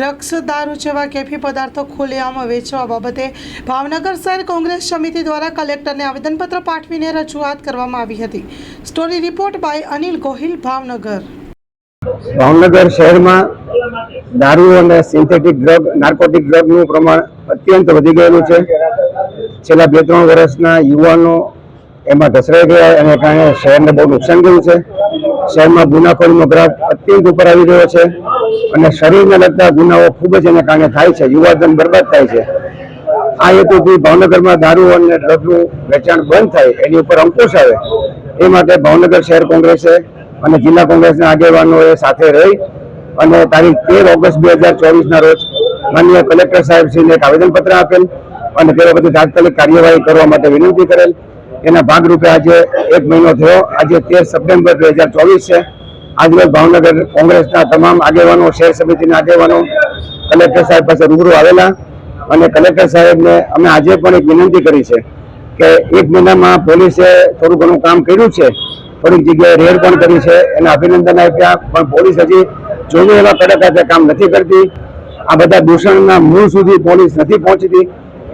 Drugs, દારૂ જેવા કેફી પદાર્થો ખુલ્લેઆમ વેચવા બાબતે ભાવનગર શહેર કોંગ્રેસ સમિતિ દ્વારા કલેક્ટરને આવેદનપત્ર પાઠવીને રજૂઆત કરવામાં આવી હતી. Story report by Anil Gohil, Bhavnagar. Bhavnagar શહેરમાં દારૂ અને સિન્થેટિક ડ્રગ, નાર્કોટિક ડ્રગનું પ્રમાણ અત્યંત વધી ગયેલું છે. છેલ્લા બે ત્રણ વર્ષના યુવાનો એમાં ઘસરાઈ ગયા, એને કારણે શહેરને બહુ નુકસાન થયું છે. શહેરમાં ગુનાખોરીનો ગ્રાફ અત્યંત ઉપર આવી રહ્યો છે. અને શરીરને લગતા ગુનાઓ ખૂબ જ એના કારણે થાય છે, યુવાધન બરબાદ થાય છે. આ હેતુથી ભાવનગરમાં દારૂ અને ડ્રગનું વેચાણ બંધ થાય, એની ઉપર અંકુશ આવે. એ માટે ભાવનગર શહેર કોંગ્રેસે અને જિલ્લા કોંગ્રેસના આગેવાનોએ સાથે રહી અને તારીખ તેર ઓગસ્ટ બે હજાર ચોવીસના રોજ માનનીય કલેક્ટર સાહેબશ્રીને એક આવેદનપત્ર આપેલ અને તે વખતે તાત્કાલિક કાર્યવાહી કરવા માટે વિનંતી કરેલ. એના ભાગરૂપે આજે એક મહિનો થયો. આજે તેર સપ્ટેમ્બર બે હજાર ચોવીસ છે. આજરોજ ભાવનગર કોંગ્રેસના તમામ આગેવાનો, શહેર સમિતિના આગેવાનો, કલેક્ટર સાહેબ પાસે રૂબરૂ આવેલા અને કલેક્ટર સાહેબને અમે આજે પણ એક વિનંતી કરી છે કે એક મહિનામાં પોલીસે થોડું ઘણું કામ કર્યું છે, થોડીક જગ્યાએ રેડ પણ કરી છે. એને અભિનંદન આપ્યા, પણ પોલીસ હજી જોઈએ એવા કડક હાથે કામ નથી કરતી. આ બધા દૂષણના મૂળ સુધી પોલીસ નથી પહોંચતી.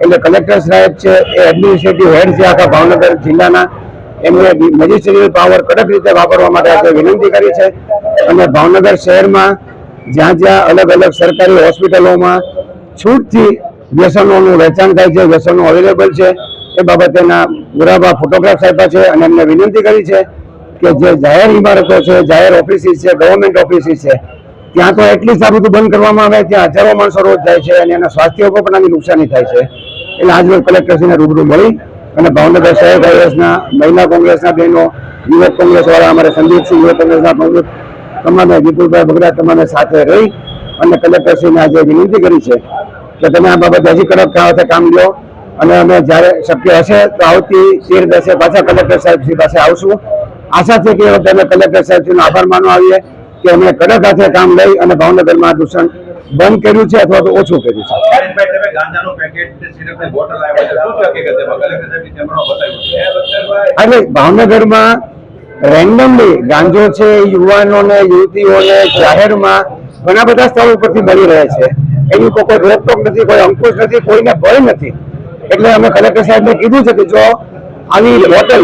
એટલે કલેક્ટર સાહેબ છે, એ એડમિનિસ્ટ્રેટિવ હેડ છે આખા ભાવનગર જિલ્લાના. એમને મેજિસ્ટ્રેટિવ પાવર કડક રીતે વાપરવા માટે આપણે વિનંતી કરી છે. અને ભાવનગર શહેરમાં જ્યાં જ્યાં અલગ અલગ સરકારી હોસ્પિટલોમાં છૂટથી વ્યસનોનું વેચાણ થાય છે, વ્યસનો અવેલેબલ છે, એ બાબતેના પુરાવા ફોટોગ્રાફ આપ્યા છે અને એમને વિનંતી કરી છે કે જે જાહેર ઇમારતો છે, જાહેર ઓફિસીસ છે, ગવર્મેન્ટ ઓફિસીસ છે, ત્યાં તો એટલી સારું બધું બંધ કરવામાં આવે, ત્યાં હજારો માણસો રોજ જાય છે અને એના સ્વાસ્થ્ય ઉપર પણ આની નુકસાની થાય છે. એટલે આજરોજ કલેક્ટરશ્રીને રૂબરૂ મળી અને ભાવનગર શહેર કોંગ્રેસના, મહિલા કોંગ્રેસના બહેનો, યુવક કોંગ્રેસ વાળા અમારે સંદીપસિંહ, યુવક કોંગ્રેસના પ્રમુખ, તમામે વિપુલભાઈ બગડા તમામે સાથે રહી અને કલેક્ટરશ્રીને આજે વિનંતી કરી છે કે તમે આ બાબતે હજી કડક કામ લ્યો અને અમે જ્યારે શક્ય હશે તો આવતી તેર દસે પાછા કલેક્ટર સાહેબશ્રી પાસે આવશું. આશા છે કે એ વખતે અમે કલેક્ટર સાહેબશ્રીનો આભાર માનવા આવીએ. કે અમે કડક હાથે કામ લઈ અને ભાવનગરમાં આ દૂષણ બંધ કર્યું છે અથવા તો ઓછું કર્યું છે. એટલે ભાવનગરમાં રેન્ડમલી ગાંજો છે યુવાનોને યુવતીઓને જાહેરમાં ઘણા બધા સ્થળો ઉપરથી મળી રહે છે. એની ઉપર કોઈ રોકટોક નથી કોઈ અંકુશ નથી કોઈને ભય નથી. એટલે અમે કલેક્ટર સાહેબને કીધું છે કે જો આવી હોટલ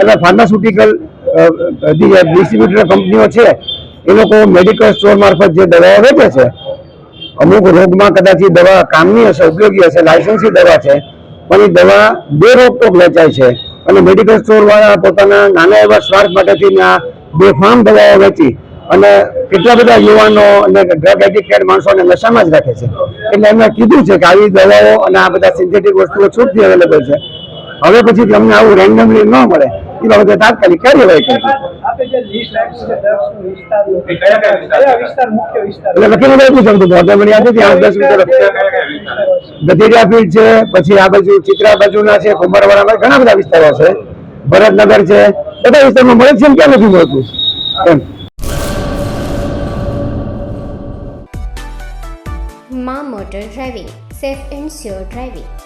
અને ફાર્માસ્યુટિકલ ડિસ્ટ્રીબ્યુટર કંપનીઓ છે એ લોકો મેડિકલ સ્ટોર મારફત જે દવાઓ વેચે છે, અમુક રોગમાં કદાચ એ દવા કામની હશે, ઉપયોગી હશે લાયસન્સી દવા છે, પણ એ દવા બે રોકટોક વેચાય છે. અને મેડિકલ સ્ટોર વાળા પોતાના નાના એવા સ્વાર્થ માટેથી આ બેફામ દવાઓ વેચી અને કેટલા બધા યુવાનો અને ડ્રગ એડિક્ટેડ માણસોને નશામાં જ રાખે છે. એટલે એમને કીધું છે કે આવી દવાઓ અને આ બધા સિન્થેટિક વસ્તુઓ છૂટથી અવેલેબલ છે. હવે પછી તમને આવું રેન્ડમલી ન મળે એ બાબતે તાત્કાલિક કાર્યવાહી કરજો આપે જે લિસ્ટ આપ્યું છે દસનો વિસ્તાર એ કયા કયા વિસ્તાર કયા વિસ્તાર મુખ્ય વિસ્તાર? એટલે લખીને આપ્યું છે બધું મોઢે મને યાદ નથી આઠ દસ મીટર કયા કયા વિસ્તાર ગધેરિયા ફીલ્ડ છે પછી આ બાજુ ચિત્રા બાજુના છે કુંભારવાડામાં ઘણા બધા વિસ્તારો છે. ભરતનગર છે બધા વિસ્તારમાં મળે છે ને ક્યાં નથી મળતું? એમ મા motor driving safe and sure driving.